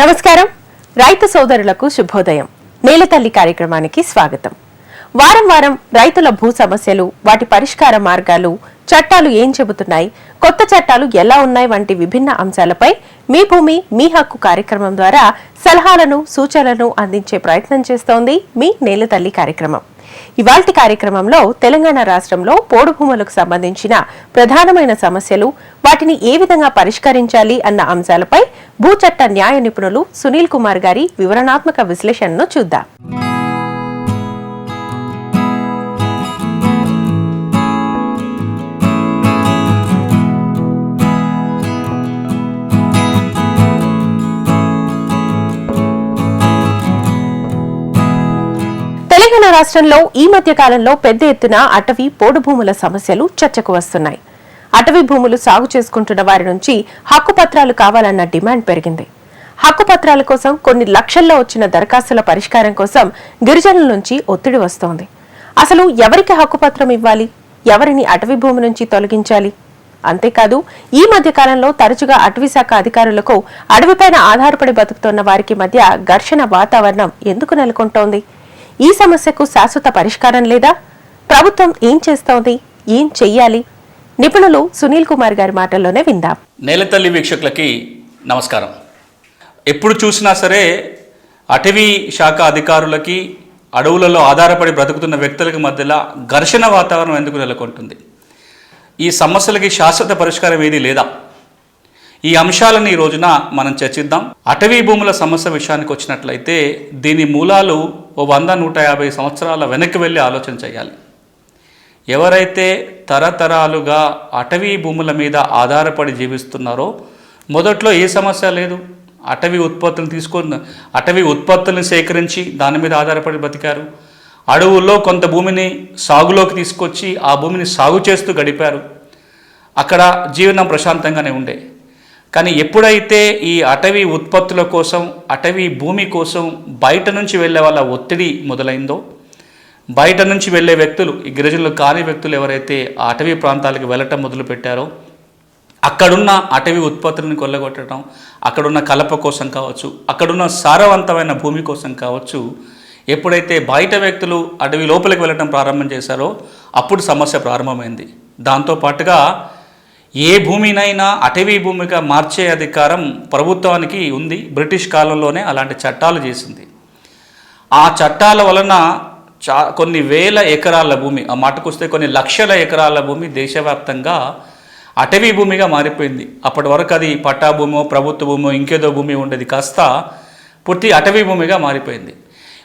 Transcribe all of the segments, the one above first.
నమస్కారం. రైతు సోదరులకు శుభోదయం. నేలతల్లి కార్యక్రమానికి స్వాగతం. వారం వారం రైతుల భూ సమస్యలు వాటి పరిష్కార మార్గాలు చట్టాలు ఏం చెబుతున్నాయి కొత్త చట్టాలు ఎలా ఉన్నాయి వంటి విభిన్న అంశాలపై మీ భూమి మీ హక్కు కార్యక్రమం ద్వారా సలహాలను సూచనలను అందించే ప్రయత్నం చేస్తోంది మీ నేలతల్లి కార్యక్రమం. ఇవాల్టి కార్యక్రమంలో తెలంగాణ రాష్ట్రంలో పోడు భూములకు సంబంధించిన ప్రధానమైన సమస్యలు వాటిని ఏ విధంగా పరిష్కరించాలి అన్న అంశాలపై భూచట్ట న్యాయ నిపుణులు సునీల్ కుమార్ గారి వివరణాత్మక విశ్లేషణను చూద్దాం. తెలంగాణ రాష్ట్రంలో ఈ మధ్య కాలంలో పెద్ద ఎత్తున అటవీ పోడు భూముల సమస్యలు చర్చకు వస్తున్నాయి. అటవీ భూములు సాగు చేసుకుంటున్న వారి నుంచి హక్కు పత్రాలు కావాలన్న డిమాండ్ పెరిగింది. హక్కు పత్రాల కోసం కొన్ని లక్షల్లో వచ్చిన దరఖాస్తుల పరిష్కారం కోసం గిరిజనుల నుంచి ఒత్తిడి వస్తోంది. అసలు ఎవరికి హక్కుపత్రం ఇవ్వాలి? ఎవరిని అటవీ భూమి నుంచి తొలగించాలి? అంతేకాదు ఈ మధ్య కాలంలో తరచుగా అటవీ శాఖ అధికారులకు అడవిపైన ఆధారపడి బతుకుతున్న వారికి మధ్య ఘర్షణ వాతావరణం ఎందుకు నెలకొంటోంది? ఈ సమస్యకు శాశ్వత పరిష్కారం లేదా? ప్రభుత్వం ఏం చేస్తోంది? ఏం చెయ్యాలి? నిపుణులు సునీల్ కుమార్ గారి మాటల్లోనే విందాం. నేలతల్లి వీక్షకులకి నమస్కారం. ఎప్పుడు చూసినా సరే అటవీ శాఖ అధికారులకి అడవులలో ఆధారపడి బ్రతుకుతున్న వ్యక్తులకి మధ్యలో ఘర్షణ వాతావరణం ఎందుకు నెలకొంటుంది? ఈ సమస్యలకి శాశ్వత పరిష్కారం ఏది లేదా? ఈ అంశాలను ఈ రోజున మనం చర్చిద్దాం. అటవీ భూముల సమస్య విషయానికి వచ్చినట్లయితే దీని మూలాలు ఓ వంద నూట యాభై సంవత్సరాల వెనక్కి వెళ్ళి ఆలోచన చేయాలి. ఎవరైతే తరతరాలుగా అటవీ భూముల మీద ఆధారపడి జీవిస్తున్నారో మొదట్లో ఏ సమస్య లేదు. అటవీ ఉత్పత్తులను తీసుకొని అటవీ ఉత్పత్తులను సేకరించి దాని మీద ఆధారపడి బతికారు. అడవుల్లో కొంత భూమిని సాగులోకి తీసుకొచ్చి ఆ భూమిని సాగు చేస్తూ గడిపారు. అక్కడ జీవనం ప్రశాంతంగానే ఉండే. కానీ ఎప్పుడైతే ఈ అటవీ ఉత్పత్తుల కోసం అటవీ భూమి కోసం బయట నుంచి వెళ్ళే వాళ్ళ ఒత్తిడి మొదలైందో బయట నుంచి వెళ్ళే వ్యక్తులు ఈ గిరిజనులు కాని వ్యక్తులు ఎవరైతే ఆ అటవీ ప్రాంతాలకు వెళ్ళటం మొదలుపెట్టారో అక్కడున్న అటవీ ఉత్పత్తులను కొల్లగొట్టడం అక్కడున్న కలప కోసం కావచ్చు అక్కడున్న సారవంతమైన భూమి కోసం కావచ్చు ఎప్పుడైతే బయట వ్యక్తులు అటవీ లోపలికి వెళ్ళడం ప్రారంభం చేశారో అప్పుడు సమస్య ప్రారంభమైంది. దాంతో పాటుగా ఏ భూమినైనా అటవీ భూమిగా మార్చే అధికారం ప్రభుత్వానికి ఉంది. బ్రిటిష్ కాలంలోనే అలాంటి చట్టాలు చేసింది. ఆ చట్టాల వలన చా కొన్ని వేల ఎకరాల భూమి ఆ మాటకొస్తే కొన్ని లక్షల ఎకరాల భూమి దేశవ్యాప్తంగా అటవీ భూమిగా మారిపోయింది. అప్పటి వరకు అది పట్టా భూమో ప్రభుత్వ భూమో ఇంకేదో భూమి ఉండేది. కాస్త పూర్తి అటవీ భూమిగా మారిపోయింది.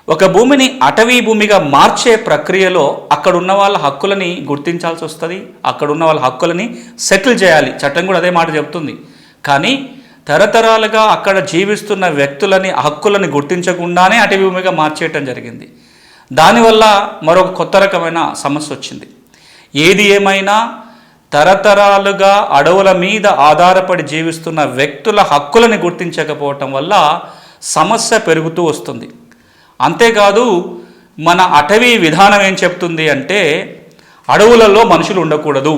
ఒక భూమిని అటవీ భూమిగా మార్చే ప్రక్రియలో అక్కడున్న వాళ్ళ హక్కులని గుర్తించాల్సి వస్తుంది అక్కడున్న వాళ్ళ హక్కులని సెటిల్ చేయాలి. చట్టం కూడా అదే మాట చెప్తుంది. కానీ తరతరాలుగా అక్కడ జీవిస్తున్న వ్యక్తులని హక్కులని గుర్తించకుండానే అటవీ భూమిగా మార్చేయటం జరిగింది. దానివల్ల మరొక కొత్త రకమైన సమస్య వచ్చింది. ఏది ఏమైనా తరతరాలుగా అడవుల మీద ఆధారపడి జీవిస్తున్న వ్యక్తుల హక్కులని గుర్తించకపోవటం వల్ల సమస్య పెరుగుతూ వస్తుంది. అంతేకాదు మన అటవీ విధానం ఏం చెప్తుంది అంటే అడవులలో మనుషులు ఉండకూడదు.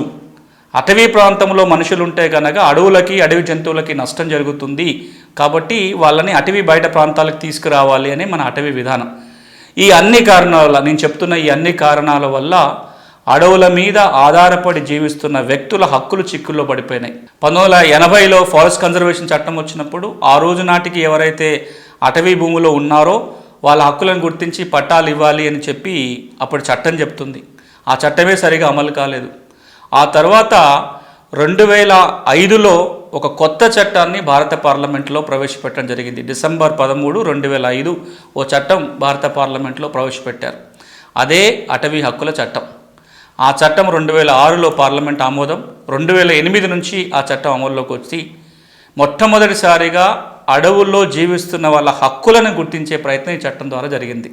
అటవీ ప్రాంతంలో మనుషులు ఉంటే కనుక అడవులకి అడవి జంతువులకి నష్టం జరుగుతుంది. కాబట్టి వాళ్ళని అటవీ బయట ప్రాంతాలకు తీసుకురావాలి అని మన అటవీ విధానం. ఈ అన్ని కారణాల వల్ల నేను చెప్తున్న ఈ అన్ని కారణాల వల్ల అడవుల మీద ఆధారపడి జీవిస్తున్న వ్యక్తుల హక్కులు చిక్కుల్లో పడిపోయినాయి. పంతొమ్మిది వందల ఎనభైలో ఫారెస్ట్ కన్జర్వేషన్ చట్టం వచ్చినప్పుడు ఆ రోజు నాటికి ఎవరైతే అటవీ భూమిలో ఉన్నారో వాళ్ళ హక్కులను గుర్తించి పట్టాలు ఇవ్వాలి అని చెప్పి అప్పుడు చట్టం చెప్తుంది. ఆ చట్టమే సరిగా అమలు కాలేదు. ఆ తర్వాత రెండు వేల ఐదులో ఒక కొత్త చట్టాన్ని భారత పార్లమెంట్లో ప్రవేశపెట్టడం జరిగింది. డిసెంబర్ పదమూడు రెండు వేల ఐదు ఓ చట్టం భారత పార్లమెంట్లో ప్రవేశపెట్టారు. అదే అటవీ హక్కుల చట్టం. ఆ చట్టం రెండు వేల ఆరులో పార్లమెంట్ ఆమోదం రెండు వేల ఎనిమిది నుంచి ఆ చట్టం అమల్లోకి వచ్చి మొట్టమొదటిసారిగా అడవుల్లో జీవిస్తున్న వాళ్ళ హక్కులను గుర్తించే ప్రయత్నం ఈ చట్టం ద్వారా జరిగింది.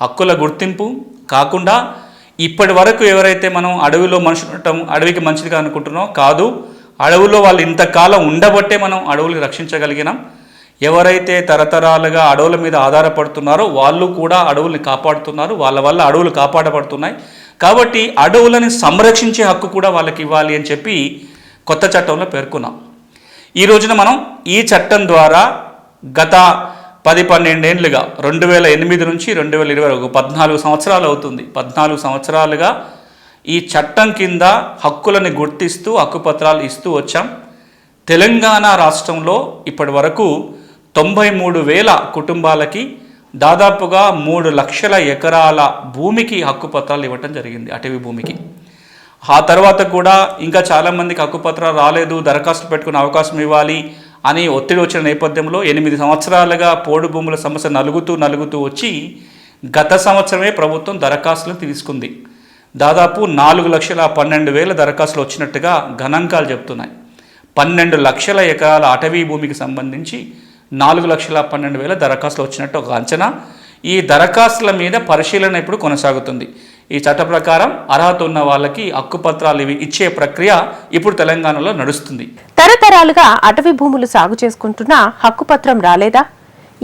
హక్కుల గుర్తింపు కాకుండా ఇప్పటి వరకు ఎవరైతే మనం అడవిలో మనుషులు ఉండటం అడవికి మంచిదిగా అనుకుంటున్నాం కాదు అడవుల్లో వాళ్ళు ఇంతకాలం ఉండబట్టే మనం అడవులు రక్షించగలిగినాం. ఎవరైతే తరతరాలుగా అడవుల మీద ఆధారపడుతున్నారో వాళ్ళు కూడా అడవుల్ని కాపాడుతున్నారు. వాళ్ళ వల్ల అడవులు కాపాడబడుతున్నాయి. కాబట్టి అడవులని సంరక్షించే హక్కు కూడా వాళ్ళకి ఇవ్వాలి అని చెప్పి కొత్త చట్టంలో పేర్కొన్నాం. ఈ రోజున మనం ఈ చట్టం ద్వారా గత పది పన్నెండేండ్లుగా రెండు వేల ఎనిమిది నుంచి రెండు వేల ఇరవై ఒక పద్నాలుగు సంవత్సరాలు అవుతుంది. పద్నాలుగు సంవత్సరాలుగా ఈ చట్టం కింద హక్కులని గుర్తిస్తూ హక్కుపత్రాలు ఇస్తూ వచ్చాం. తెలంగాణ రాష్ట్రంలో ఇప్పటి వరకు తొంభై మూడు వేల కుటుంబాలకి దాదాపుగా మూడు లక్షల ఎకరాల భూమికి హక్కుపత్రాలు ఇవ్వటం జరిగింది అటవీ భూమికి. ఆ తర్వాత కూడా ఇంకా చాలామందికి హక్కుపత్రాలు రాలేదు దరఖాస్తు పెట్టుకునే అవకాశం ఇవ్వాలి అని ఒత్తిడి వచ్చిన నేపథ్యంలో ఎనిమిది సంవత్సరాలుగా పోడు భూముల సమస్య నలుగుతూ నలుగుతూ వచ్చి గత సంవత్సరమే ప్రభుత్వం దరఖాస్తులు తీసుకుంది. దాదాపు నాలుగు లక్షల పన్నెండు వేల దరఖాస్తులు వచ్చినట్టుగా గణాంకాలు చెప్తున్నాయి పన్నెండు లక్షల ఎకరాల అటవీ భూమికి సంబంధించి నాలుగు లక్షల పన్నెండు వేల దరఖాస్తులు వచ్చినట్టు ఒక అంచనా. ఈ దరఖాస్తుల మీద పరిశీలన ఇప్పుడు కొనసాగుతుంది. ఈ చట్ట ప్రకారం అర్హత ఉన్న వాళ్ళకి హక్కుపత్రాలు ఇవి ఇచ్చే ప్రక్రియ ఇప్పుడు తెలంగాణలో నడుస్తుంది. తరతరాలుగా అటవీ భూములు సాగు చేసుకుంటున్నా హక్కుపత్రం రాలేదా?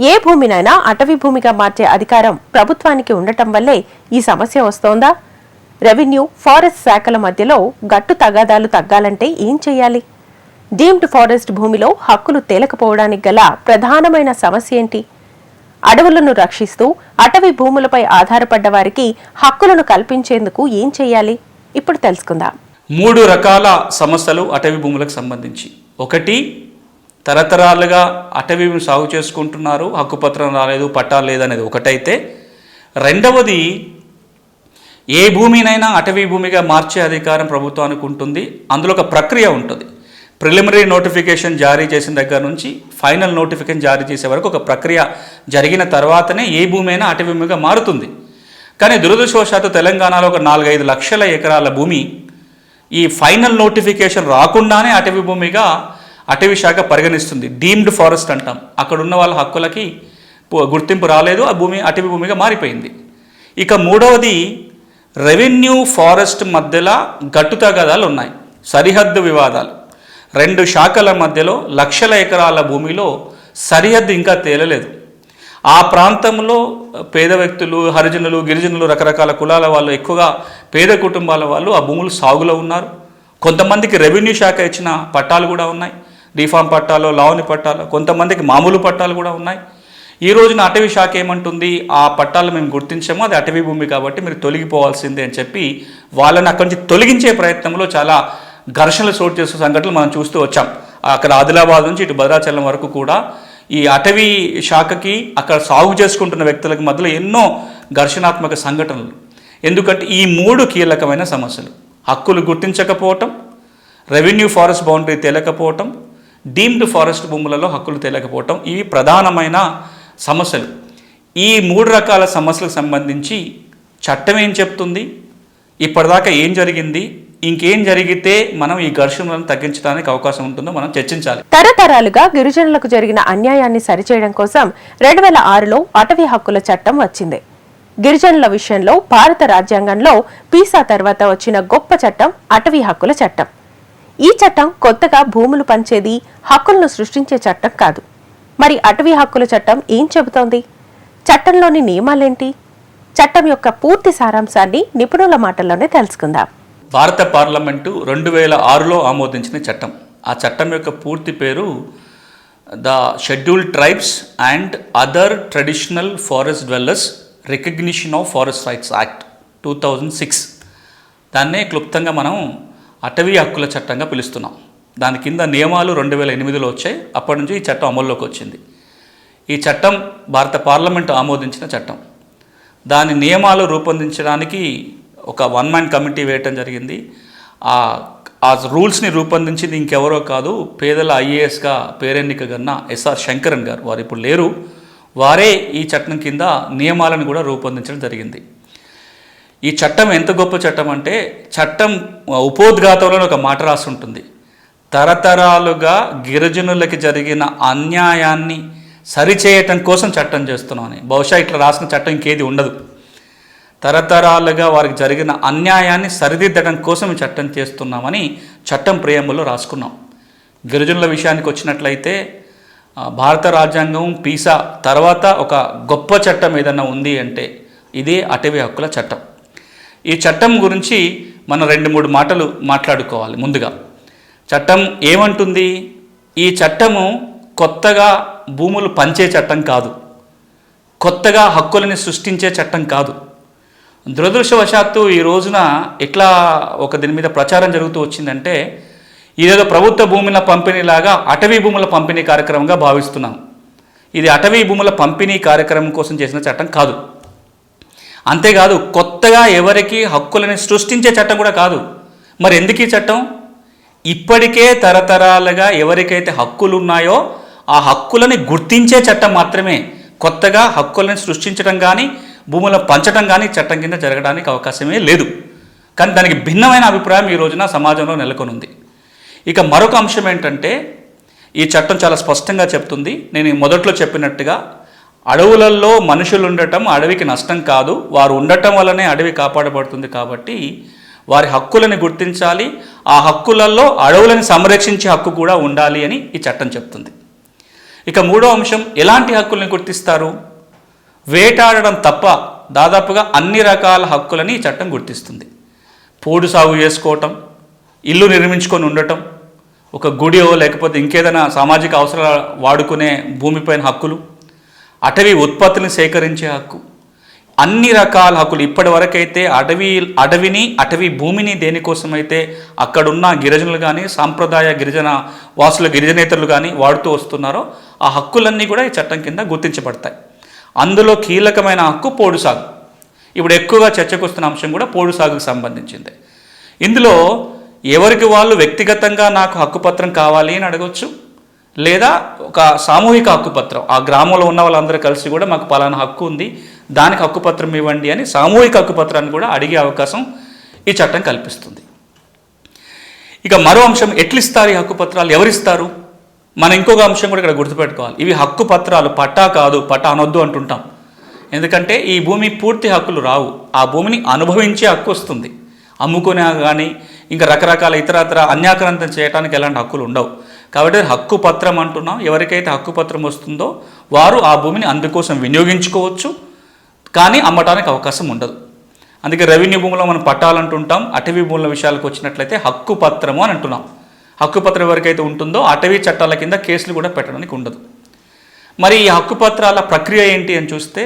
ఏ భూమినైనా అటవీ భూమిగా మార్చే అధికారం ప్రభుత్వానికి ఉండటం వల్లే ఈ సమస్య వస్తోందా? రెవెన్యూ ఫారెస్ట్ శాఖల మధ్యలో గట్టు తగాదాలు తగ్గాలంటే ఏం చేయాలి? డీమ్డ్ ఫారెస్ట్ భూమిలో హక్కులు తేలకపోవడానికి గల ప్రధానమైన సమస్య ఏంటి? అడవులను రక్షిస్తూ అటవీ భూములపై ఆధారపడ్డ వారికి హక్కులను కల్పించేందుకు ఏం చేయాలి? ఇప్పుడు తెలుసుకుందాం. మూడు రకాల సమస్యలు అటవీ భూములకు సంబంధించి. ఒకటి తరతరాలుగా అటవీ సాగు చేసుకుంటున్నారు హక్కుపత్రం రాలేదు పట్టాలు లేదనేది ఒకటైతే. రెండవది ఏ భూమినైనా అటవీ భూమిగా మార్చే అధికారం ప్రభుత్వానికి ఉంటుంది అందులో ఒక ప్రక్రియ ఉంటుంది. ప్రిలిమినరీ నోటిఫికేషన్ జారీ చేసిన దగ్గర నుంచి ఫైనల్ నోటిఫికేషన్ జారీ చేసే వరకు ఒక ప్రక్రియ జరిగిన తర్వాతనే ఏ భూమి అయినా అటవిభూమిగా మారుతుంది. కానీ దురదృష్టవశాత్తు తెలంగాణలో ఒక నాలుగైదు లక్షల ఎకరాల భూమి ఈ ఫైనల్ నోటిఫికేషన్ రాకుండానే అటవీ భూమిగా అటవీ శాఖ పరిగణిస్తుంది. డీమ్డ్ ఫారెస్ట్ అంటాం. అక్కడ ఉన్న వాళ్ళ హక్కులకి గుర్తింపు రాలేదు. ఆ భూమి అటవీ భూమిగా మారిపోయింది. ఇక మూడవది రెవెన్యూ ఫారెస్ట్ మధ్యలో గట్టు తగాదాలు ఉన్నాయి. సరిహద్దు వివాదాలు. రెండు శాఖల మధ్యలో లక్షల ఎకరాల భూమిలో సరిహద్దు ఇంకా తేలలేదు. ఆ ప్రాంతంలో పేద వ్యక్తులు హరిజనులు గిరిజనులు రకరకాల కులాల వాళ్ళు ఎక్కువగా పేద కుటుంబాల వాళ్ళు ఆ భూములు సాగులో ఉన్నారు. కొంతమందికి రెవెన్యూ శాఖ ఇచ్చిన పట్టాలు కూడా ఉన్నాయి. రీఫామ్ పట్టాలు లావని పట్టాలు కొంతమందికి మామూలు పట్టాలు కూడా ఉన్నాయి. ఈ రోజున అటవీ శాఖ ఏమంటుంది? ఆ పట్టాలు మేము గుర్తించాము అది అటవీ భూమి కాబట్టి మీరు తొలగిపోవాల్సిందే అని చెప్పి వాళ్ళని అక్కడి నుంచి తొలగించే ప్రయత్నంలో చాలా ఘర్షణలు చోటు చేసే సంఘటనలు మనం చూస్తూ వచ్చాం. అక్కడ ఆదిలాబాద్ నుంచి ఇటు భద్రాచలం వరకు కూడా ఈ అటవీ శాఖకి అక్కడ సాగు చేసుకుంటున్న వ్యక్తులకు మధ్యలో ఎన్నో ఘర్షణాత్మక సంఘటనలు. ఎందుకంటే ఈ మూడు కీలకమైన సమస్యలు. హక్కులు గుర్తించకపోవటం రెవెన్యూ ఫారెస్ట్ బౌండరీ తేలకపోవటం డీమ్డ్ ఫారెస్ట్ భూములలో హక్కులు తేలకపోవటం ఇవి ప్రధానమైన సమస్యలు. ఈ మూడు రకాల సమస్యలకు సంబంధించి చట్టం ఏం చెప్తుంది? ఇప్పటిదాకా ఏం జరిగింది? ఇంకేం జరిగితే మనం ఈ ఘర్షణలను తగ్గించడానికి అవకాశం ఉంటుందో మనం చర్చించాలి. తరతరాలుగా గిరిజనులకు జరిగిన అన్యాయాన్ని సరిచేయడం కోసం రెండు వేల ఆరులో అటవీ హక్కుల చట్టం వచ్చింది. గిరిజనుల విషయంలో భారత రాజ్యాంగంలో పీసా తర్వాత వచ్చిన గొప్ప చట్టం అటవీ హక్కుల చట్టం. ఈ చట్టం కొత్తగా భూములు పంచేది హక్కులను సృష్టించే చట్టం కాదు. మరి అటవీ హక్కుల చట్టం ఏం చెబుతోంది? చట్టంలోని నియమాలేంటి? చట్టం యొక్క పూర్తి సారాంశాన్ని నిపుణుల మాటల్లోనే తెలుసుకుందాం. భారత పార్లమెంటు రెండు వేల ఆరులో ఆమోదించిన చట్టం. ఆ చట్టం యొక్క పూర్తి పేరు the scheduled tribes and other traditional forest dwellers recognition of forest rights act two thousand six. దాన్నే క్లుప్తంగా మనం అటవీ హక్కుల చట్టంగా పిలుస్తున్నాం. దాని కింద నియమాలు రెండు వేల ఎనిమిదిలో వచ్చాయి. అప్పటి నుంచి ఈ చట్టం అమల్లోకి వచ్చింది. ఈ చట్టం భారత పార్లమెంటు ఆమోదించిన చట్టం. దాని నియమాలు రూపొందించడానికి ఒక వన్ మ్యాన్ కమిటీ వేయటం జరిగింది. ఆ ఆ రూల్స్ని రూపొందించింది ఇంకెవరో కాదు పేదల ఐఏఎస్గా పేరెన్నిక గన్న ఎస్ఆర్ శంకరన్ గారు. వారు ఇప్పుడు లేరు. వారే ఈ చట్టం కింద నియమాలను కూడా రూపొందించడం జరిగింది. ఈ చట్టం ఎంత గొప్ప చట్టం అంటే చట్టం ఉపోద్ఘాతంలో ఒక మాట రాసి ఉంటుంది తరతరాలుగా గిరిజనులకి జరిగిన అన్యాయాన్ని సరిచేయటం కోసం చట్టం చేస్తున్నామని బహుశా ఇట్లా రాసిన చట్టం ఇంకేది ఉండదు. తరతరాలుగా వారికి జరిగిన అన్యాయాన్ని సరిదిద్దడం కోసం ఈ చట్టం చేస్తున్నామని చట్టం ప్రేమలో రాసుకున్నాం. గిరిజనుల విషయానికి వచ్చినట్లయితే భారత రాజ్యాంగం పీసా తర్వాత ఒక గొప్ప చట్టం ఏదన్నా ఉంది అంటే ఇదే అటవీ హక్కుల చట్టం. ఈ చట్టం గురించి మనం రెండు మూడు మాటలు మాట్లాడుకోవాలి ముందుగా. చట్టం ఏమంటుంది? ఈ చట్టము కొత్తగా భూములు పంచే చట్టం కాదు. కొత్తగా హక్కులని సృష్టించే చట్టం కాదు. దురదృష్టవశాత్తు ఈ రోజున ఎట్లా ఒక దీని మీద ప్రచారం జరుగుతూ వచ్చిందంటే ఇదేదో ప్రభుత్వ భూముల పంపిణీలాగా అటవీ భూముల పంపిణీ కార్యక్రమంగా భావిస్తున్నాం. ఇది అటవీ భూముల పంపిణీ కార్యక్రమం కోసం చేసిన చట్టం కాదు. అంతేకాదు కొత్తగా ఎవరికి హక్కులని సృష్టించే చట్టం కూడా కాదు. మరి ఎందుకు ఈ చట్టం? ఇప్పటికే తరతరాలుగా ఎవరికైతే హక్కులు ఉన్నాయో ఆ హక్కులని గుర్తించే చట్టం మాత్రమే. కొత్తగా హక్కులను సృష్టించడం కానీ భూములను పంచడం కానీ చట్టం కింద జరగడానికి అవకాశమే లేదు. కానీ దానికి భిన్నమైన అభిప్రాయం ఈ రోజున సమాజంలో నెలకొని ఉంది ఇక మరొక అంశం ఏంటంటే ఈ చట్టం చాలా స్పష్టంగా చెప్తుంది. నేను మొదట్లో చెప్పినట్టుగా అడవులలో మనుషులు ఉండటం అడవికి నష్టం కాదు. వారు ఉండటం వల్లనే అడవి కాపాడబడుతుంది కాబట్టి వారి హక్కులను గుర్తించాలి. ఆ హక్కులలో అడవులను సంరక్షించే హక్కు కూడా ఉండాలి అని ఈ చట్టం చెప్తుంది. ఇక మూడో అంశం ఎలాంటి హక్కుల్ని గుర్తిస్తారు? వేటాడడం తప్ప దాదాపుగా అన్ని రకాల హక్కులని ఈ చట్టం గుర్తిస్తుంది. పోడు సాగు చేసుకోవటం ఇల్లు నిర్మించుకొని ఉండటం ఒక గుడియో లేకపోతే ఇంకేదైనా సామాజిక అవసరాలు వాడుకునే భూమిపైన హక్కులు అటవీ ఉత్పత్తులను సేకరించే హక్కు అన్ని రకాల హక్కులు ఇప్పటి వరకైతే అడవి అడవిని అటవీ భూమిని దేనికోసమైతే అక్కడున్న గిరిజనులు కానీ సాంప్రదాయ గిరిజన వాసుల గిరిజనేతరులు కానీ వాడుతూ వస్తున్నారో ఆ హక్కులన్నీ కూడా ఈ చట్టం కింద గుర్తించబడతాయి. అందులో కీలకమైన హక్కు పోడు సాగు. ఇప్పుడు ఎక్కువగా చర్చకు వస్తున్న అంశం కూడా పోడు సాగుకు సంబంధించింది. ఇందులో ఎవరికి వాళ్ళు వ్యక్తిగతంగా నాకు హక్కుపత్రం కావాలి అని అడగవచ్చు లేదా ఒక సామూహిక హక్కుపత్రం ఆ గ్రామంలో ఉన్న వాళ్ళందరూ కలిసి కూడా మాకు పలానా హక్కు ఉంది దానికి హక్కుపత్రం ఇవ్వండి అని సామూహిక హక్కుపత్రాన్ని కూడా అడిగే అవకాశం ఈ చట్టం కల్పిస్తుంది. ఇక మరో అంశం ఎట్లిస్తారు ఈ హక్కుపత్రాలు ఎవరిస్తారు? మనం ఇంకొక అంశం కూడా ఇక్కడ గుర్తుపెట్టుకోవాలి. ఇవి హక్కు పత్రాలు పట్టా కాదు పట్టా అనొద్దు అంటుంటాం. ఎందుకంటే ఈ భూమి పూర్తి హక్కులు రావు. ఆ భూమిని అనుభవించే హక్కు వస్తుంది. అమ్ముకునే కానీ ఇంకా రకరకాల ఇతరత్ర అన్యాక్రాంతం చేయడానికి ఎలాంటి హక్కులు ఉండవు. కాబట్టి హక్కు పత్రం అంటున్నాం. ఎవరికైతే హక్కు పత్రం వస్తుందో వారు ఆ భూమిని అందుకోసం వినియోగించుకోవచ్చు. కానీ అమ్మటానికి అవకాశం ఉండదు. అందుకే రెవెన్యూ భూములో మనం పట్టాలంటుంటాం. అటవీ భూముల విషయాలకు వచ్చినట్లయితే హక్కు పత్రము అని అంటున్నాం. హక్కు పత్రం ఎవరికైతే ఉంటుందో అటవీ చట్టాల కింద కేసులు కూడా పెట్టడానికి ఉండదు. మరి ఈ హక్కుపత్రాల ప్రక్రియ ఏంటి అని చూస్తే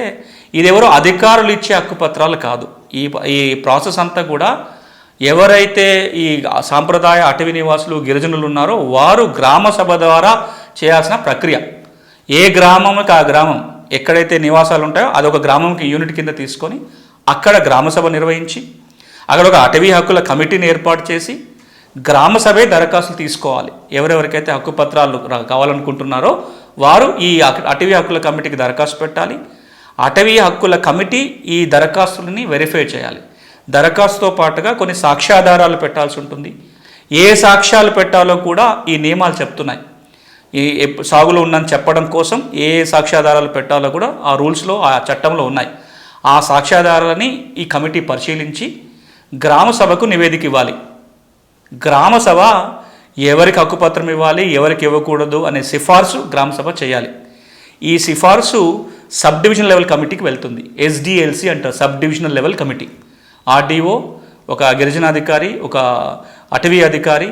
ఇదెవరో అధికారులు ఇచ్చే హక్కుపత్రాలు కాదు. ఈ ఈ ప్రాసెస్ అంతా కూడా ఎవరైతే ఈ సాంప్రదాయ అటవీ నివాసులు గిరిజనులు ఉన్నారో వారు గ్రామ సభ ద్వారా చేయాల్సిన ప్రక్రియ. ఏ గ్రామంకి ఆ గ్రామం ఎక్కడైతే నివాసాలు ఉంటాయో అదొక గ్రామంకి యూనిట్ కింద తీసుకొని అక్కడ గ్రామసభ నిర్వహించి అక్కడ ఒక అటవీ హక్కుల కమిటీని ఏర్పాటు చేసి గ్రామ సభే దరఖాస్తులు తీసుకోవాలి. ఎవరెవరికైతే హక్కు పత్రాలు రా- కావాలనుకుంటున్నారో వారు ఈ అటవీ హక్కుల కమిటీకి దరఖాస్తు పెట్టాలి. అటవీ హక్కుల కమిటీ ఈ దరఖాస్తులని వెరిఫై చేయాలి. దరఖాస్తుతో పాటుగా కొన్ని సాక్ష్యాధారాలు పెట్టాల్సి ఉంటుంది. ఏ సాక్ష్యాలు పెట్టాలో కూడా ఈ నియమాలు చెప్తున్నాయి. ఈ సాగులో ఉందని చెప్పడం కోసం ఏ ఏ సాక్ష్యాధారాలు పెట్టాలో కూడా ఆ రూల్స్లో ఆ చట్టంలో ఉన్నాయి. ఆ సాక్ష్యాధారాలని ఈ కమిటీ పరిశీలించి గ్రామ సభకు నివేదిక ఇవ్వాలి. గ్రామసభ ఎవరికి హక్కుపత్రం ఇవ్వాలి ఎవరికి ఇవ్వకూడదు అనే సిఫార్సు గ్రామసభ చేయాలి. ఈ సిఫార్సు సబ్ డివిజన్ లెవెల్ కమిటీకి వెళ్తుంది. ఎస్డిఎల్సి అంటారు sub divisional level committee. RDO ఒక గిరిజనాధికారి ఒక అటవీ అధికారి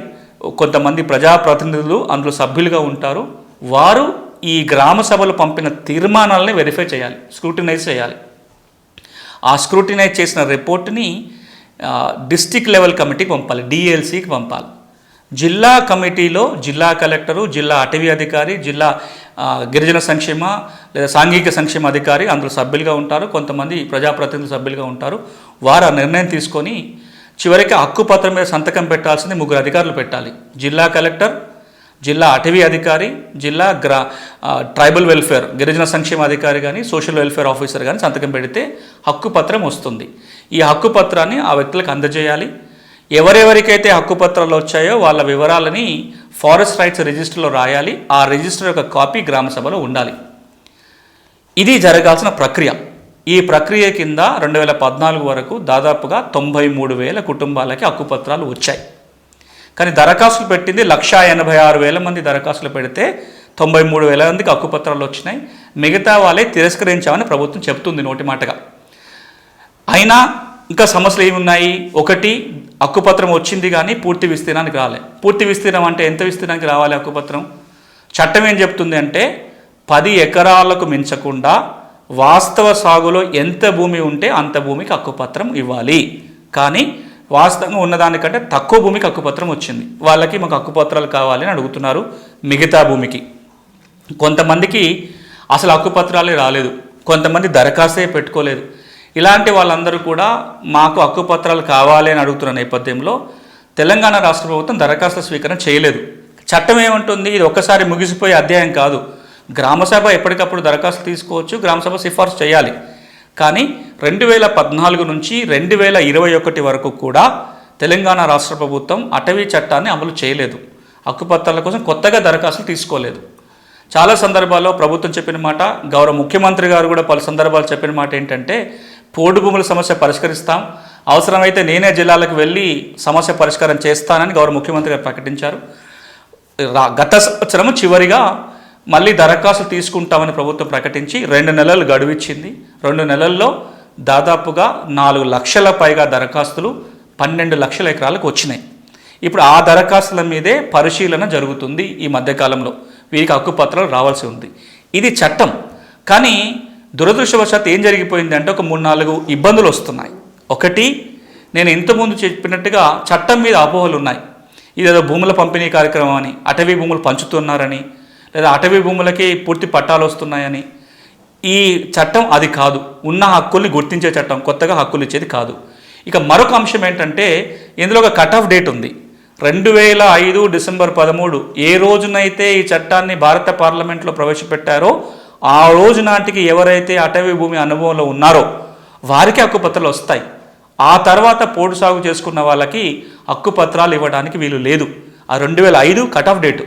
కొంతమంది ప్రజాప్రతినిధులు అందులో సభ్యులుగా ఉంటారు. వారు ఈ గ్రామ సభలు పంపిన తీర్మానాలని వెరిఫై చేయాలి స్క్రూటినైజ్ చేయాలి. ఆ స్క్రూటినైజ్ చేసిన రిపోర్ట్ని డిస్టిక్ లెవెల్ కమిటీకి పంపాలి డిఎల్సికి పంపాలి. జిల్లా కమిటీలో జిల్లా కలెక్టరు జిల్లా అటవీ అధికారి జిల్లా గిరిజన సంక్షేమ లేదా సాంఘిక సంక్షేమ అధికారి అందులో సభ్యులుగా ఉంటారు. కొంతమంది ప్రజాప్రతినిధులు సభ్యులుగా ఉంటారు. వారు ఆ నిర్ణయం తీసుకొని చివరికి హక్కుపత్రం మీద సంతకం పెట్టాల్సింది ముగ్గురు అధికారులు పెట్టాలి. జిల్లా కలెక్టర్ జిల్లా అటవీ అధికారి జిల్లా గ్రా ట్రైబల్ వెల్ఫేర్ గిరిజన సంక్షేమ అధికారి కానీ సోషల్ వెల్ఫేర్ ఆఫీసర్ కానీ సంతకం పెడితే హక్కు పత్రం వస్తుంది. ఈ హక్కు పత్రాన్ని ఆ వ్యక్తులకు అందజేయాలి. ఎవరెవరికైతే హక్కు పత్రాలు వచ్చాయో వాళ్ళ వివరాలని ఫారెస్ట్ రైట్స్ రిజిస్టర్లో రాయాలి. ఆ రిజిస్టర్ యొక్క కాపీ గ్రామసభలో ఉండాలి. ఇది జరగాల్సిన ప్రక్రియ. ఈ ప్రక్రియ కింద రెండు వేల పద్నాలుగు వరకు దాదాపుగా తొంభై మూడు వేల కుటుంబాలకి హక్కుపత్రాలు వచ్చాయి. కానీ దరఖాస్తులు పెట్టింది లక్షా ఎనభై ఆరు వేల మంది దరఖాస్తులు పెడితే తొంభై మూడు వేల మందికి హక్కుపత్రాలు వచ్చినాయి. మిగతా వాళ్ళే తిరస్కరించామని ప్రభుత్వం చెప్తుంది నోటి మాటగా. అయినా ఇంకా సమస్యలు ఏమి ఉన్నాయి ఒకటి హక్కుపత్రం వచ్చింది కానీ పూర్తి విస్తీర్ణానికి రాలే. పూర్తి విస్తీర్ణం అంటే ఎంత విస్తీర్ణానికి రావాలి హక్కుపత్రం? చట్టం ఏం చెప్తుంది అంటే పది ఎకరాలకు మించకుండా వాస్తవ సాగులో ఎంత భూమి ఉంటే అంత భూమికి హక్కుపత్రం ఇవ్వాలి. కానీ వాస్తవంగా ఉన్నదానికంటే తక్కువ భూమికి హక్కుపత్రం వచ్చింది. వాళ్ళకి మాకు హక్కుపత్రాలు కావాలి అని అడుగుతున్నారు మిగతా భూమికి. కొంతమందికి అసలు హక్కుపత్రాలే రాలేదు. కొంతమంది దరఖాస్తే పెట్టుకోలేదు. ఇలాంటి వాళ్ళందరూ కూడా మాకు హక్కుపత్రాలు కావాలి అని అడుగుతున్న నేపథ్యంలో తెలంగాణ రాష్ట్ర ప్రభుత్వం దరఖాస్తు స్వీకరణ చేయలేదు. చట్టం ఏమంటుంది? ఇది ఒక్కసారి ముగిసిపోయే అధ్యాయం కాదు. గ్రామసభ ఎప్పటికప్పుడు దరఖాస్తు తీసుకోవచ్చు గ్రామసభ సిఫార్సు చేయాలి. కానీ రెండు వేల పద్నాలుగు నుంచి రెండు వేల ఇరవై ఒకటి వరకు కూడా తెలంగాణ రాష్ట్ర ప్రభుత్వం అటవీ చట్టాన్ని అమలు చేయలేదు. హక్కుపత్రాల కోసం కొత్తగా దరఖాస్తులు తీసుకోలేదు. చాలా సందర్భాల్లో ప్రభుత్వం చెప్పిన మాట గౌరవ ముఖ్యమంత్రి గారు కూడా పలు సందర్భాలు చెప్పిన మాట ఏంటంటే పోడు భూముల సమస్య పరిష్కరిస్తాం. అవసరమైతే నేనే జిల్లాలకు వెళ్ళి సమస్య పరిష్కారం చేస్తానని గౌరవ ముఖ్యమంత్రి గారు ప్రకటించారు. గత సంవత్సరం చివరిగా మళ్ళీ దరఖాస్తు తీసుకుంటామని ప్రభుత్వం ప్రకటించి రెండు నెలలు గడువిచ్చింది. రెండు నెలల్లో దాదాపుగా నాలుగు లక్షల పైగా దరఖాస్తులు పన్నెండు లక్షల ఎకరాలకు వచ్చినాయి. ఇప్పుడు ఆ దరఖాస్తుల మీదే పరిశీలన జరుగుతుంది ఈ మధ్యకాలంలో. వీరికి హక్కుపత్రాలు రావాల్సి ఉంది. ఇది చట్టం. కానీ దురదృష్టవశాత్తు ఏం జరిగిపోయింది అంటే ఒక మూడు నాలుగు ఇబ్బందులు వస్తున్నాయి. ఒకటి నేను ఇంతకుముందు చెప్పినట్టుగా చట్టం మీద అపోహలు ఉన్నాయి. ఇదేదో భూముల పంపిణీ కార్యక్రమం అని అటవీ భూములు పంచుతున్నారని లేదా అటవీ భూములకి పూర్తి పట్టాలు వస్తున్నాయని. ఈ చట్టం అది కాదు. ఉన్న హక్కుల్ని గుర్తించే చట్టం కొత్తగా హక్కులు ఇచ్చేది కాదు. ఇక మరొక అంశం ఏంటంటే ఇందులో ఒక కట్ ఆఫ్ డేట్ ఉంది. రెండు వేల ఐదు డిసెంబర్ పదమూడు ఏ రోజునైతే ఈ చట్టాన్ని భారత పార్లమెంట్లో ప్రవేశపెట్టారో ఆ రోజు నాటికి ఎవరైతే అటవీ భూమి అనుభవంలో ఉన్నారో వారికి హక్కుపత్రాలు వస్తాయి. ఆ తర్వాత పోటు సాగు చేసుకున్న వాళ్ళకి హక్కుపత్రాలు ఇవ్వడానికి వీలు లేదు. ఆ రెండు వేల ఐదు కట్ ఆఫ్ డేటు.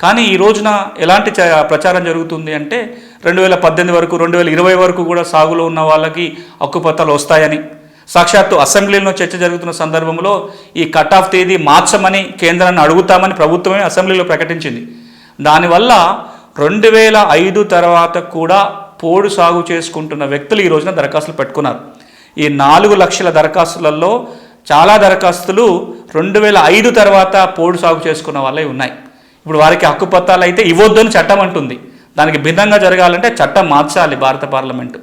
కానీ ఈ రోజున ఎలాంటి చ- ప్రచారం జరుగుతుంది అంటే రెండు వేల పద్దెనిమిది వరకు రెండు వేల ఇరవై వరకు కూడా సాగులో ఉన్న వాళ్ళకి హక్కుపత్రాలు వస్తాయని. సాక్షాత్తు అసెంబ్లీలో చర్చ జరుగుతున్న సందర్భంలో ఈ కట్ ఆఫ్ తేదీ మార్చమని కేంద్రాన్ని అడుగుతామని ప్రభుత్వమే అసెంబ్లీలో ప్రకటించింది. దానివల్ల రెండు వేల ఐదు తర్వాత కూడా పోడు సాగు చేసుకుంటున్న వ్యక్తులు ఈ రోజున దరఖాస్తులు పెట్టుకున్నారు. ఈ నాలుగు లక్షల దరఖాస్తులలో చాలా దరఖాస్తులు రెండు వేల ఐదు తర్వాత పోడు సాగు చేసుకున్న వాళ్ళే ఉన్నాయి. ఇప్పుడు వారికి హక్కుపత్రాలు అయితే ఇవ్వొద్దని చట్టం అంటుంది. దానికి భిన్నంగా జరగాలంటే చట్టం మార్చాలి భారత పార్లమెంటు.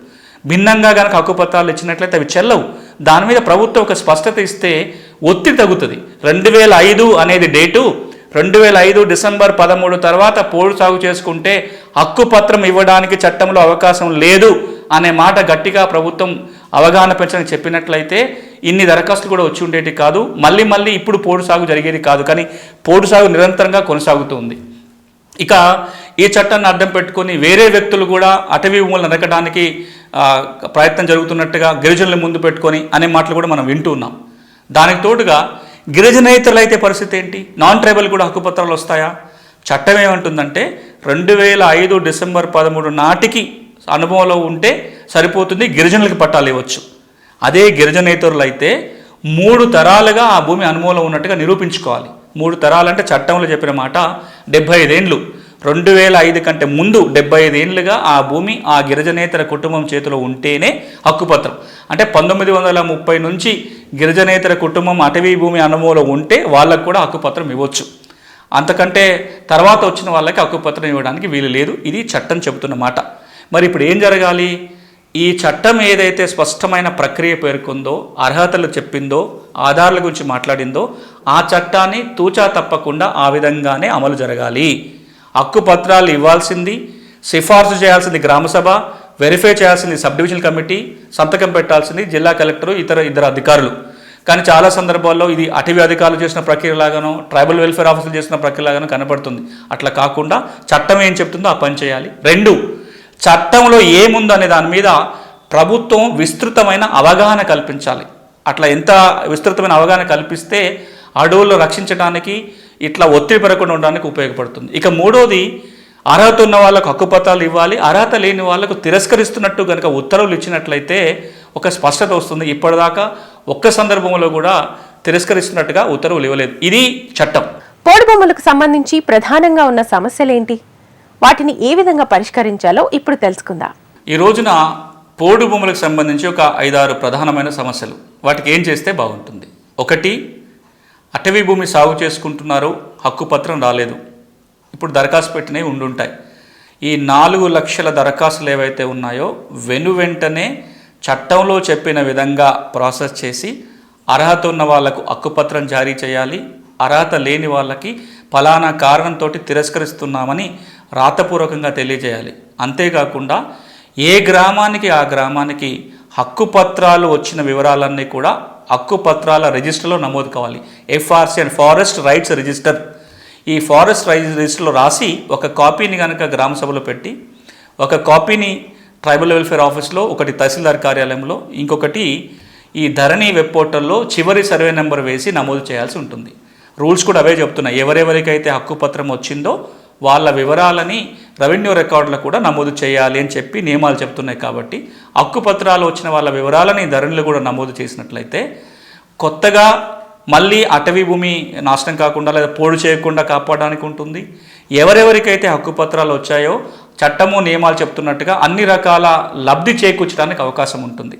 భిన్నంగా కనుక హక్కుపత్రాలు ఇచ్చినట్లయితే అవి చెల్లవు. దాని మీద ప్రభుత్వం ఒక స్పష్టత ఇస్తే ఒత్తిడి తగ్గుతుంది. రెండు వేల ఐదు అనేది డేటు రెండు వేల ఐదు డిసెంబర్ పదమూడు తర్వాత పోడు సాగు చేసుకుంటే హక్కుపత్రం ఇవ్వడానికి చట్టంలో అవకాశం లేదు అనే మాట గట్టిగా ప్రభుత్వం అవగాహన పెంచని చెప్పినట్లయితే ఇన్ని దరఖాస్తులు కూడా వచ్చి ఉండేటి కాదు. మళ్ళీ మళ్ళీ ఇప్పుడు పోడు సాగు జరిగేది కాదు కానీ పోడు సాగు నిరంతరంగా కొనసాగుతుంది. ఇక ఈ చట్టాన్ని అడ్డం పెట్టుకొని వేరే వ్యక్తులు కూడా అటవీ భూములు నరకడానికి ప్రయత్నం జరుగుతున్నట్టుగా గిరిజనుల ముందు పెట్టుకొని అనే మాటలు కూడా మనం వింటూ ఉన్నాం. దానికి తోడుగా గిరిజనేతరులు అయితే పరిస్థితి ఏంటి? నాన్ ట్రైబల్ కూడా హక్కుపత్రాలు వస్తాయా? చట్టం ఏమంటుందంటే రెండు వేల ఐదు డిసెంబర్ పదమూడు నాటికి అనుభవంలో ఉంటే సరిపోతుంది గిరిజనులకి పట్టాలు ఇవ్వచ్చు. అదే గిరిజనేతరులు అయితే మూడు తరాలుగా ఆ భూమి అనుభవంలో ఉన్నట్టుగా నిరూపించుకోవాలి. మూడు తరాలంటే చట్టంలో చెప్పిన మాట డెబ్బై ఐదేండ్లు. రెండు వేల ఐదు కంటే ముందు డెబ్బై ఐదేండ్లుగా ఆ భూమి ఆ గిరిజనేతర కుటుంబం చేతిలో ఉంటేనే హక్కుపత్రం. అంటే పంతొమ్మిది వందల ముప్పై నుంచి గిరిజనేతర కుటుంబం అటవీ భూమి అనుభవంలో ఉంటే వాళ్ళకు కూడా హక్కుపత్రం ఇవ్వచ్చు. అంతకంటే తర్వాత వచ్చిన వాళ్ళకి హక్కుపత్రం ఇవ్వడానికి వీలు లేదు. ఇది చట్టం చెబుతున్నమాట మరి ఇప్పుడు ఏం జరగాలి? ఈ చట్టం ఏదైతే స్పష్టమైన ప్రక్రియ పేర్కొందో అర్హతలు చెప్పిందో ఆధారాల గురించి మాట్లాడిందో ఆ చట్టాన్ని తూచా తప్పకుండా ఆ విధంగానే అమలు జరగాలి. హక్కుపత్రాలు ఇవ్వాల్సింది సిఫార్సు చేయాల్సింది గ్రామసభ వెరిఫై చేయాల్సింది సబ్ డివిజనల్ కమిటీ సంతకం పెట్టాల్సింది జిల్లా కలెక్టరు ఇతర ఇద్దరు అధికారులు. కానీ చాలా సందర్భాల్లో ఇది అటవీ అధికారులు చేసిన ప్రక్రియలాగానో ట్రైబల్ వెల్ఫేర్ ఆఫీసులు చేసిన ప్రక్రియలాగానో కనపడుతుంది. అట్లా కాకుండా చట్టం ఏం చెప్తుందో ఆ పని చేయాలి. రెండు చట్టంలో ఏముందో అనే దాని మీద ప్రభుత్వం విస్తృతమైన అవగాహన కల్పించాలి. అట్లా ఎంత విస్తృతమైన అవగాహన కల్పిస్తే అడవుల్లో రక్షించడానికి ఇట్లా ఒత్తిడి పెరగకుండా ఉండడానికి ఉపయోగపడుతుంది. ఇక మూడోది అర్హత ఉన్న వాళ్ళకు హక్కుపత్రాలు ఇవ్వాలి. అర్హత లేని వాళ్ళకు తిరస్కరిస్తున్నట్టు కనుక ఉత్తర్వులు ఇచ్చినట్లయితే ఒక స్పష్టత వస్తుంది. ఇప్పటిదాకా ఒక్క సందర్భంలో కూడా తిరస్కరిస్తున్నట్టుగా ఉత్తర్వులు ఇవ్వలేదు. ఇది చట్టం. పోడు భూములకు సంబంధించి ప్రధానంగా ఉన్న సమస్యలేంటి? వాటిని ఏ విధంగా పరిష్కరించాలో ఇప్పుడు తెలుసుకుందాం. ఈ రోజున పోడు భూములకు సంబంధించి ఒక ఐదారు ప్రధానమైన సమస్యలు. వాటికి ఏం చేస్తే బాగుంటుంది? ఒకటి అటవీ భూమి సాగు చేసుకుంటున్నారు హక్కుపత్రం రాలేదు. ఇప్పుడు దరఖాస్తు పెట్టినవి ఉండుంటాయి. ఈ నాలుగు లక్షల దరఖాస్తులు ఏవైతే ఉన్నాయో వెను వెంటనే చట్టంలో చెప్పిన విధంగా ప్రాసెస్ చేసి అర్హత ఉన్న వాళ్ళకు హక్కుపత్రం జారీ చేయాలి. అర్హత లేని వాళ్ళకి ఫలానా కారణంతో తిరస్కరిస్తున్నామని రాతపూర్వకంగా తెలియజేయాలి. అంతేకాకుండా ఏ గ్రామానికి ఆ గ్రామానికి హక్కుపత్రాలు వచ్చిన వివరాలన్నీ కూడా హక్కుపత్రాల రిజిస్టర్లో నమోదు కావాలి. FRC and forest rights register. ఈ ఫారెస్ట్ రైట్స్ రిజిస్టర్లో రాసి ఒక కాపీని కనుక గ్రామ సభలో పెట్టి ఒక కాపీని ట్రైబల్ వెల్ఫేర్ ఆఫీస్లో ఒకటి తహసీల్దార్ కార్యాలయంలో ఇంకొకటి ఈ ధరణి వెబ్ పోర్టల్లో చివరి సర్వే నెంబర్ వేసి నమోదు చేయాల్సి ఉంటుంది. రూల్స్ కూడా అవే చెప్తున్నాయి. ఎవరెవరికైతే హక్కు పత్రం వచ్చిందో వాళ్ళ వివరాలని రెవెన్యూ రికార్డులు కూడా నమోదు చేయాలి అని చెప్పి నియమాలు చెప్తున్నాయి కాబట్టి హక్కుపత్రాలు వచ్చిన వాళ్ళ వివరాలని ధరణిలో కూడా నమోదు చేసినట్లయితే కొత్తగా మళ్ళీ అటవీ భూమి నాశనం కాకుండా లేదా పోడు చేయకుండా కాపాడడానికి ఉంటుంది. ఎవరెవరికైతే హక్కుపత్రాలు వచ్చాయో చట్టము నియమాలు చెప్తున్నట్టుగా అన్ని రకాల లబ్ధి చేకూర్చడానికి అవకాశం ఉంటుంది.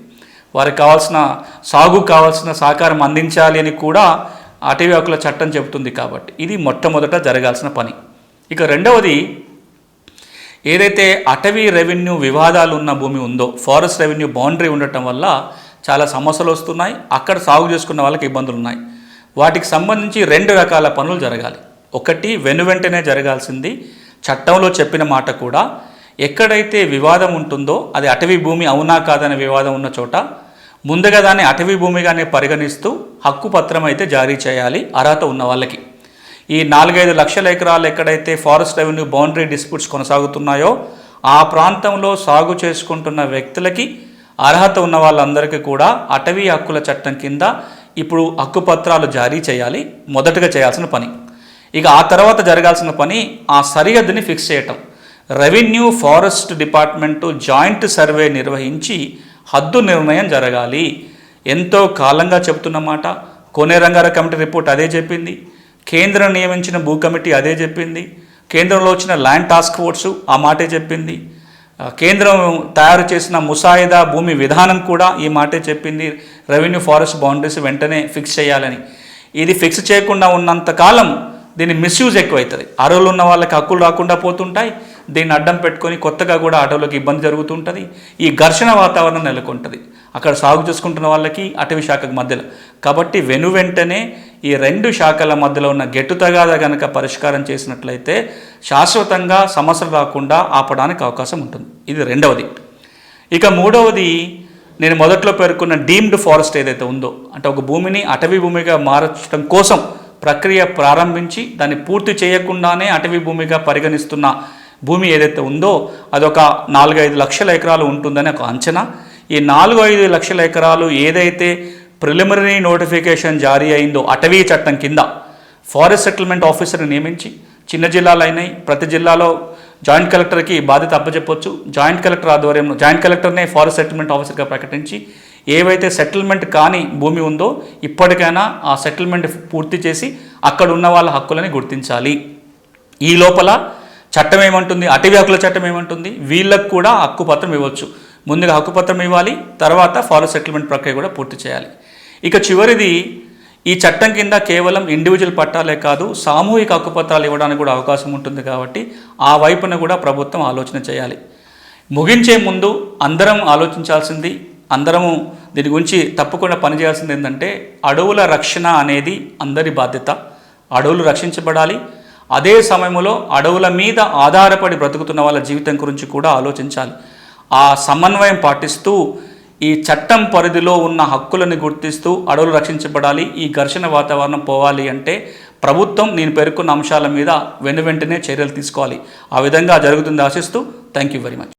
వారికి కావాల్సిన సాగు కావాల్సిన సహకారం అందించాలి అని కూడా అటవీ హక్కుల చట్టం చెబుతుంది కాబట్టి ఇది మొట్టమొదట జరగాల్సిన పని. ఇక రెండవది ఏదైతే అటవీ రెవెన్యూ వివాదాలు ఉన్న భూమి ఉందో ఫారెస్ట్ రెవెన్యూ బౌండరీ ఉండటం వల్ల చాలా సమస్యలు వస్తున్నాయి. అక్కడ సాగు చేసుకున్న వాళ్ళకి ఇబ్బందులు ఉన్నాయి. వాటికి సంబంధించి రెండు రకాల పనులు జరగాలి. ఒకటి వెను వెంటనే జరగాల్సింది. చట్టంలో చెప్పిన మాట కూడా ఎక్కడైతే వివాదం ఉంటుందో అది అటవీ భూమి అవునా కాదనే వివాదం ఉన్న చోట ముందుగా దాన్ని అటవీ భూమిగానే పరిగణిస్తూ హక్కు పత్రం అయితే జారీ చేయాలి అర్హత ఉన్న వాళ్ళకి. ఈ నాలుగైదు లక్షల ఎకరాలు ఎక్కడైతే ఫారెస్ట్ రెవెన్యూ బౌండరీ డిస్ప్యూట్స్ కొనసాగుతున్నాయో ఆ ప్రాంతంలో సాగు చేసుకుంటున్న వ్యక్తులకి అర్హత ఉన్న వాళ్ళందరికీ కూడా అటవీ హక్కుల చట్టం కింద ఇప్పుడు హక్కుపత్రాలు జారీ చేయాలి మొదటగా చేయాల్సిన పని. ఇక ఆ తర్వాత జరగాల్సిన పని ఆ సరిహద్దుని ఫిక్స్ చేయటం. Revenue forest department joint survey నిర్వహించి హద్దు నిర్ణయం జరగాలి. ఎంతో కాలంగా చెబుతున్నమాట కోనే రంగారావు కమిటీ రిపోర్ట్ అదే చెప్పింది. కేంద్రం నియమించిన భూ కమిటీ అదే చెప్పింది. కేంద్రంలో వచ్చిన ల్యాండ్ టాస్క్ ఫోర్సు ఆ మాటే చెప్పింది. కేంద్రం తయారు చేసిన ముసాయిదా భూమి విధానం కూడా ఈ మాటే చెప్పింది. రెవెన్యూ ఫారెస్ట్ బౌండరీస్ వెంటనే ఫిక్స్ చేయాలని. ఇది ఫిక్స్ చేయకుండా ఉన్నంత కాలం దీని మిస్యూజ్ ఎక్కువవుతుంది అడవులు ఉన్న వాళ్ళకి హక్కులు రాకుండా పోతుంటాయి. దీన్ని అడ్డం పెట్టుకొని కొత్తగా కూడా అడవులకు ఇబ్బంది జరుగుతుంటుంది. ఈ ఘర్షణ వాతావరణం నెలకొంటుంది. అక్కడ సాగు చేసుకుంటున్న వాళ్ళకి అటవీ శాఖకు మధ్యలో. కాబట్టి వెను వెంటనే ఈ రెండు శాఖల మధ్యలో ఉన్న గెట్టు తగాద కనుక పరిష్కారం చేసినట్లయితే శాశ్వతంగా సమస్యలు రాకుండా ఆపడానికి అవకాశం ఉంటుంది. ఇది రెండవది. ఇక మూడవది నేను మొదట్లో పేర్కొన్న డీమ్డ్ ఫారెస్ట్ ఏదైతే ఉందో అంటే ఒక భూమిని అటవీ భూమిగా మార్చడం కోసం ప్రక్రియ ప్రారంభించి దాన్ని పూర్తి చేయకుండానే అటవీ భూమిగా పరిగణిస్తున్న భూమి ఏదైతే ఉందో అదొక నాలుగైదు లక్షల ఎకరాలు ఉంటుందని ఒక అంచనా. ఈ నాలుగు ఐదు లక్షల ఎకరాలు ఏదైతే ప్రిలిమినరీ నోటిఫికేషన్ జారీ అయిందో అటవీ చట్టం కింద ఫారెస్ట్ సెటిల్మెంట్ ఆఫీసర్ని నియమించి చిన్న జిల్లాలు అయినాయి. ప్రతి జిల్లాలో జాయింట్ కలెక్టర్కి బాధ్యత అప్పచెప్పొచ్చు. జాయింట్ కలెక్టర్ ఆధ్వర్యంలో జాయింట్ కలెక్టర్నే ఫారెస్ట్ సెటిల్మెంట్ ఆఫీసర్గా ప్రకటించి ఏవైతే సెటిల్మెంట్ కాని భూమి ఉందో ఇప్పటికైనా ఆ సెటిల్మెంట్ పూర్తి చేసి అక్కడ ఉన్న వాళ్ళ హక్కులని గుర్తించాలి. ఈ లోపల చట్టం ఏమంటుంది? అటవీ హక్కుల చట్టం ఏమంటుంది? వీళ్ళకు కూడా హక్కుపత్రం ఇవ్వచ్చు. ముందుగా హక్కుపత్రం ఇవ్వాలి తర్వాత ఫాలో సెటిల్మెంట్ ప్రక్రియ కూడా పూర్తి చేయాలి. ఇక చివరిది ఈ చట్టం కింద కేవలం ఇండివిజువల్ పట్టాలే కాదు సామూహిక హక్కుపత్రాలు ఇవ్వడానికి కూడా అవకాశం ఉంటుంది కాబట్టి ఆ వైపున కూడా ప్రభుత్వం ఆలోచన చేయాలి. ముగించే ముందు అందరం ఆలోచించాల్సింది అందరము దీని గురించి తప్పకుండా పనిచేయాల్సింది ఏంటంటే అడవుల రక్షణ అనేది అందరి బాధ్యత. అడవులు రక్షించబడాలి. అదే సమయంలో అడవుల మీద ఆధారపడి బ్రతుకుతున్న వాళ్ళ జీవితం గురించి కూడా ఆలోచించాలి. ఆ సమన్వయం పాటిస్తూ ఈ చట్టం పరిధిలో ఉన్న హక్కులను గుర్తిస్తూ అడవులు రక్షించబడాలి ఈ ఘర్షణ వాతావరణం పోవాలి అంటే ప్రభుత్వం నేను పేర్కొన్న అంశాల మీద వెను వెంటనే చర్యలు తీసుకోవాలి. ఆ విధంగా జరుగుతుంది ఆశిస్తూ థ్యాంక్ యూ వెరీ మచ్.